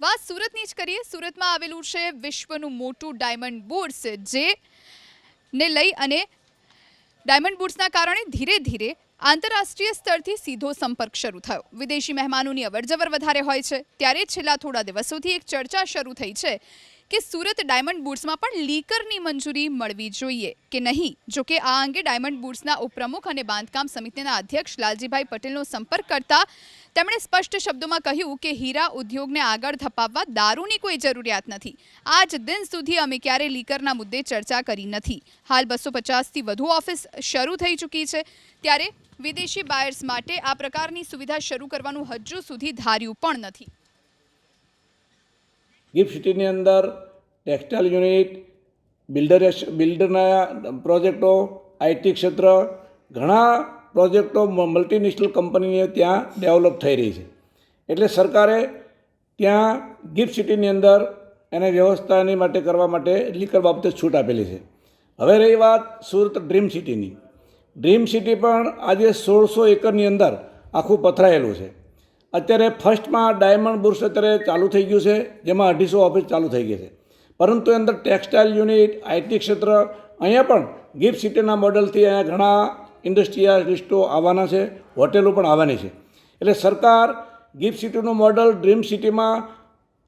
વાત સુરતની જ કરીએ. સુરતમાં આવેલું છે વિશ્વનું મોટું ડાયમંડ બુટ્સ જે ને લઈ અને ડાયમંડ બુટ્સના કારણે ધીરે ધીરે આંતરરાષ્ટ્રીય સ્તરથી સીધો સંપર્ક શરૂ થયો. વિદેશી મહેમાનોની અવરજવર વધારે હોય છે. ત્યારે છેલ્લા થોડા દિવસોથી એક ચર્ચા શરૂ થઈ છે કે સુરત ડાયમંડ બુટ્સમાં પણ લીકરની મંજૂરી મળવી જોઈએ કે નહીં? જોકે આ અંગે ડાયમંડ બુટ્સના ઉપપ્રમુખ અને બાંધકામ સમિતિના અધ્યક્ષ લાલજીભાઈ પટેલનો સંપર્ક કરતા તેમણે સ્પષ્ટ શબ્દોમાં કહ્યું કે હીરા ઉદ્યોગને આગળ ધપાવવા દારૂની કોઈ જરૂરિયાત નથી. આજ દિન સુધી અમે ક્યારેય લીકરના મુદ્દે ચર્ચા કરી નથી. હાલ બસો પચાસથી વધુ ઓફિસ શરૂ થઈ ચૂકી છે. ત્યારે વિદેશી બાયર્સ માટે આ પ્રકારની સુવિધા શરૂ કરવાનું હજુ સુધી ધાર્યું પણ નથી. ગિફ્ટ સિટીની અંદર ટેક્સટાઇલ યુનિટ, બિલ્ડર બિલ્ડરના પ્રોજેક્ટો આઈટી ક્ષેત્ર, ઘણા પ્રોજેક્ટો મલ્ટીનેશનલ કંપનીઓ ત્યાં ડેવલપ થઈ રહી છે. એટલે સરકારે ત્યાં ગિફ્ટ સિટીની અંદર એને વ્યવસ્થાની માટે કરવા માટે લીકર બાબતે છૂટ આપેલી છે. હવે રહી વાત સુરત ડ્રીમ સિટીની. ડ્રીમ સિટી પણ આજે સોળસો એકરની અંદર આખું પથરાયેલું છે. અત્યારે ફર્સ્ટમાં ડાયમંડ બુર્સ અત્યારે ચાલુ થઈ ગયું છે, જેમાં અઢીસો ઓફિસ ચાલુ થઈ ગઈ છે. પરંતુ અંદર ટેક્સટાઇલ યુનિટ આઈટી ક્ષેત્ર, અહીંયા પણ ગિફ્ટ સિટીના મોડલથી અહીંયા ઘણા ઇન્ડસ્ટ્રીયાલિસ્ટો આવવાના છે, હોટેલો પણ આવવાની છે. એટલે સરકાર ગિફ્ટ સિટીનું મોડલ ડ્રીમ સિટીમાં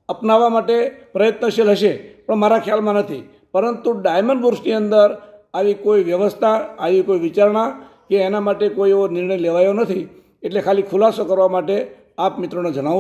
અપનાવવા માટે પ્રયત્નશીલ હશે, પણ મારા ખ્યાલમાં નથી. પરંતુ ડાયમંડ બુર્સની અંદર આવી કોઈ વ્યવસ્થા, આવી કોઈ વિચારણા કે એના માટે કોઈ એવો નિર્ણય લેવાયો નથી, એટલે ખાલી ખુલાસો કરવા માટે આપ મિત્રોને જણાવું